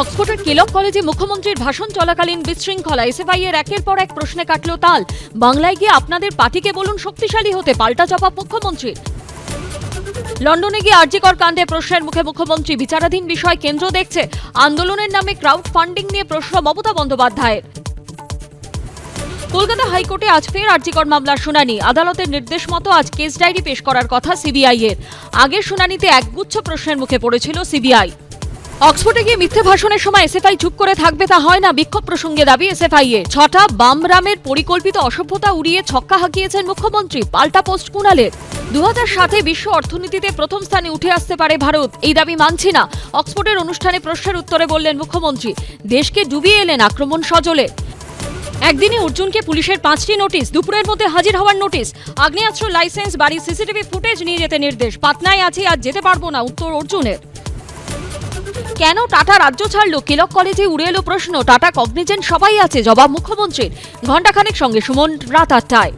অক্সফোর্ডের কেলক কলেজে মুখ্যমন্ত্রীর ভাষণ চলাকালীন বিশৃঙ্খলা। এসএফআই এর একের পর এক প্রশ্নে কাটল তাল। বাংলায় গিয়ে আপনাদের পার্টিকে বলুন, শক্তিশালী হতে পাল্টা জবাব মুখ্যমন্ত্রীর। লন্ডনে গিয়ে আরজিকর কাণ্ডে প্রশ্নের মুখে মুখ্যমন্ত্রী বিচারাধীন বিষয় কেন্দ্র দেখছে। আন্দোলনের নামে ক্রাউড ফান্ডিং নিয়ে প্রশ্ন মমতা বন্দ্যোপাধ্যায়ের। কলকাতা হাইকোর্টে আজ ফের আরজিকর মামলার শুনানি। আদালতের নির্দেশ মতো আজ কেস ডায়েরি পেশ করার কথা সিবিআই এর আগের শুনানিতে একগুচ্ছ প্রশ্নের মুখে পড়েছিল সিবিআই। অক্সফোর্ডে গিয়ে মিথ্যে ভাষণের সময় এসএফআই চুপ করে থাকবে তা হয় না, বিক্ষোভ প্রসঙ্গে দাবি এসএফআই এ। ছটা বামরামের পরিকল্পিত অসভ্যতা উড়িয়ে ছক্কা হাঁকিয়েছেন মুখ্যমন্ত্রী, পাল্টা পোস্ট কুণালের। দু হাজার সাতে বিশ্ব অর্থনীতিতে প্রথম স্থানে উঠে আসতে পারে ভারত, এই দাবি মানছি না, অক্সফোর্ডের অনুষ্ঠানে প্রশ্নের উত্তরে বললেন মুখ্যমন্ত্রী, দেশকে ডুবিয়ে এলেন আক্রমণ সজলে। একদিনে অর্জুনকে পুলিশের পাঁচটি নোটিশ, দুপুরের মধ্যে হাজির হওয়ার নোটিশ, আগ্নেয়াস্ত্র লাইসেন্স, বাড়ির সিসিটিভি ফুটেজ নিয়ে যেতে নির্দেশ, পাটনায় আছি, আজ যেতে পারব না, উত্তর অর্জুনের। কেন টাটা রাজ্য ছাড়লো? কেলক কলেজে উড়ে এলো প্রশ্ন। টাটা কগনিজেন্ট সবাই আছে, জবাব মুখ্যমন্ত্রীর। ঘণ্টাখানেক সঙ্গে সুমন রাত আটটায়